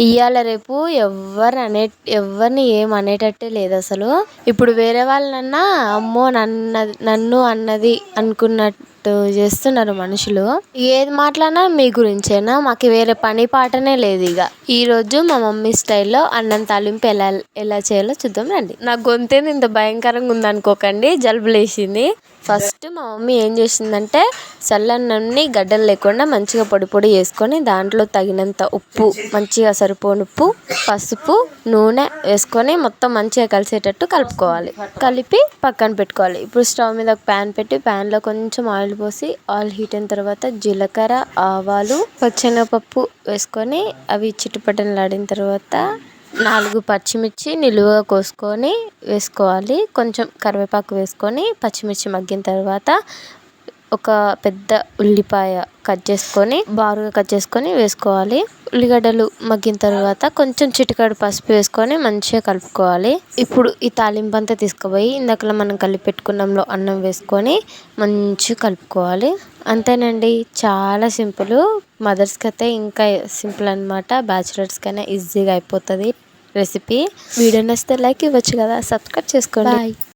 ఇవాళ రేపు ఎవ్వరు అనే ఎవరిని ఏం అనేటట్టే లేదు అసలు. ఇప్పుడు వేరే వాళ్ళనన్నా అమ్మో నన్న నన్ను అన్నది అనుకున్నట్టు చేస్తున్నారు మనుషులు. ఏది మాట్లాడినా మీ గురించేనా? మాకు వేరే పని పాటనే లేదు ఇక ఈరోజు మా మమ్మీ స్టైల్లో అన్నం తాలింపు ఎలా ఎలా చేయాలో చూద్దాం రండి. నా గొంతేది ఇంత భయంకరంగా ఉందనుకోకండి జలుబులేసింది ఫస్ట్ మా మమ్మీ ఏం చేసిందంటే చల్లన్నంని గడ్డలు లేకుండా మంచిగా పొడి పొడి చేసుకొని దాంట్లో తగినంత ఉప్పు మంచిగా సరిపోని ఉప్పు పసుపు నూనె వేసుకొని మొత్తం మంచిగా కలిసేటట్టు కలుపుకోవాలి. కలిపి పక్కన పెట్టుకోవాలి. ఇప్పుడు స్టవ్ మీద ఒక ప్యాన్ పెట్టి ప్యాన్లో కొంచెం ఆయిల్ పోసి ఆయిల్ హీట్ అయిన తర్వాత జీలకర్ర ఆవాలు పచ్చెనగపప్పు వేసుకొని అవి చిట్టుపట్టలాడిన తర్వాత నాలుగు పచ్చిమిర్చి నిలువుగా కోసుకొని వేసుకోవాలి. కొంచెం కరివేపాకు వేసుకొని పచ్చిమిర్చి మగ్గిన తర్వాత ఒక పెద్ద ఉల్లిపాయ కట్ చేసుకొని బారుగా కట్ చేసుకొని వేసుకోవాలి. ఉల్లిగడ్డలు మగ్గిన తర్వాత కొంచెం చిటికాడు పసుపు వేసుకొని మంచిగా కలుపుకోవాలి. ఇప్పుడు ఈ తాలింపు అంతా తీసుకుపోయి ఇందాకలా మనం కలిపి పెట్టుకున్నంలో అన్నం వేసుకొని మంచిగా కలుపుకోవాలి. అంతేనండి. చాలా సింపుల్. మదర్స్కి అయితే ఇంకా సింపుల్ అనమాట బ్యాచిలర్స్కైనా ఈజీగా అయిపోతుంది. రెసిపీ. వీడియో నచ్చితే లైక్ ఇవ్వచ్చు కదా. సబ్స్క్రైబ్ చేసుకోండి.